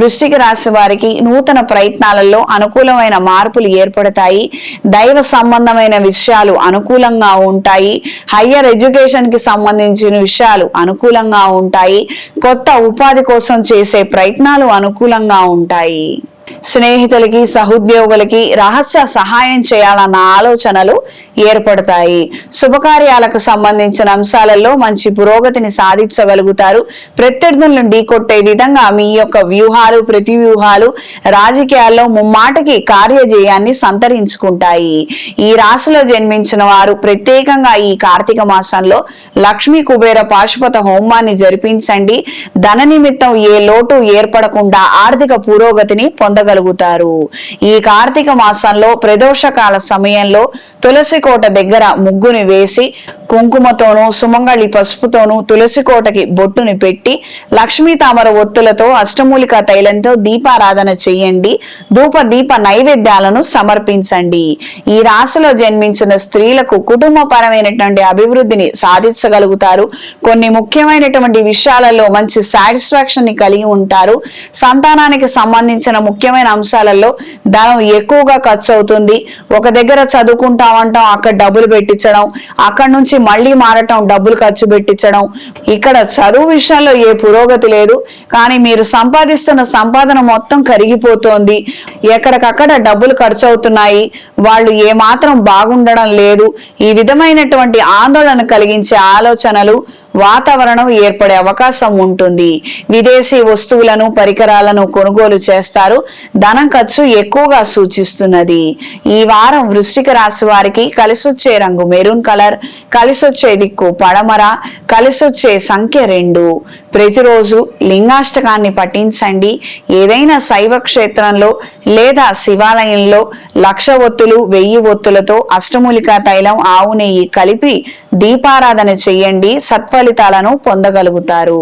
వృష్టిక రాశి వారికి నూతన ప్రయత్నాలలో అనుకూలమైన మార్పులు ఏర్పడతాయి. దైవ సంబంధమైన విషయాలు అనుకూలంగా ఉంటాయి. హయ్యర్ ఎడ్యుకేషన్కి సంబంధించిన విషయాలు అనుకూలంగా ఉంటాయి. కొత్త ఉపాధి కోసం చేసే ప్రయత్నాలు అనుకూలంగా ఉంటాయి. స్నేహితులకి సహోద్యోగులకి రహస్య సహాయం చేయాలన్న ఆలోచనలు ఏర్పడతాయి. శుభకార్యాలకు సంబంధించిన అంశాలలో మంచి పురోగతిని సాధించగలుగుతారు. ప్రత్యర్థులను ఢీకొట్టే విధంగా మీ యొక్క వ్యూహాలు ప్రతి వ్యూహాలు రాజకీయాల్లో ముమ్మాటకి కార్యజయాన్ని సంతరించుకుంటాయి. ఈ రాశిలో జన్మించిన వారు ప్రత్యేకంగా ఈ కార్తీక మాసంలో లక్ష్మీ కుబేర పాశుపత హోమాన్ని జరిపించండి. ధన నిమిత్తం ఏ లోటు ఏర్పడకుండా ఆర్థిక పురోగతిని పొందగలుగుతారు ఈ కార్తీక మాసంలో ప్రదోషకాల సమయంలో తులసి కోట దగ్గర ముగ్గుని వేసి కుంకుమతోనూ సుమంగళి పసుపుతోనూ తులసి కోటకి బొట్టుని పెట్టి లక్ష్మీ తామర ఒత్తులతో అష్టమూలిక తైలంతో దీపారాధన చేయండి. ధూప దీప నైవేద్యాలను సమర్పించండి. ఈ రాశిలో జన్మించిన స్త్రీలకు కుటుంబపరమైనటువంటి అభివృద్ధిని సాధించగలుగుతారు. కొన్ని ముఖ్యమైనటువంటి విషయాలలో మంచి సాటిస్ఫాక్షన్ని కలిగి ఉంటారు. సంతానానికి సంబంధించిన ముఖ్యమైన అంశాలలో ధనం ఎక్కువగా ఖర్చు అవుతుంది ఒక దగ్గర చదువుకుంటామంటాం అక్కడ డబ్బులు పెట్టించడం అక్కడ నుంచి మళ్ళీ మారటం డబ్బులు ఖర్చు పెట్టించడం. ఇక్కడ చదువు విషయంలో ఏ పురోగతి లేదు. కానీ మీరు సంపాదిస్తున్న సంపాదన మొత్తం కరిగిపోతోంది. ఎక్కడికక్కడ డబ్బులు ఖర్చు అవుతున్నాయి వాళ్ళు ఏ మాత్రం బాగుండడం లేదు. ఈ విధమైనటువంటి ఆందోళన కలిగించే ఆలోచనలు వాతావరణం ఏర్పడే అవకాశం ఉంటుంది. విదేశీ వస్తువులను పరికరాలను కొనుగోలు చేస్తారు. ధనం ఖర్చు ఎక్కువగా సూచిస్తున్నది. ఈ వారం వృశ్చిక రాశి వారికి కలిసొచ్చే రంగు మెరూన్ కలర్ కలిసొచ్చే దిక్కు పడమర కలిసొచ్చే సంఖ్య రెండు. ప్రతిరోజు లింగాష్టకాన్ని పఠించండి. ఏదైనా శైవ క్షేత్రంలో లేదా శివాలయంలో లక్ష ఒత్తులు వెయ్యి ఒత్తులతో అష్టమూలికా తైలం ఆవు నెయ్యి కలిపి దీపారాధన చేయండి. ఫలితాలను పొందగలుగుతారు.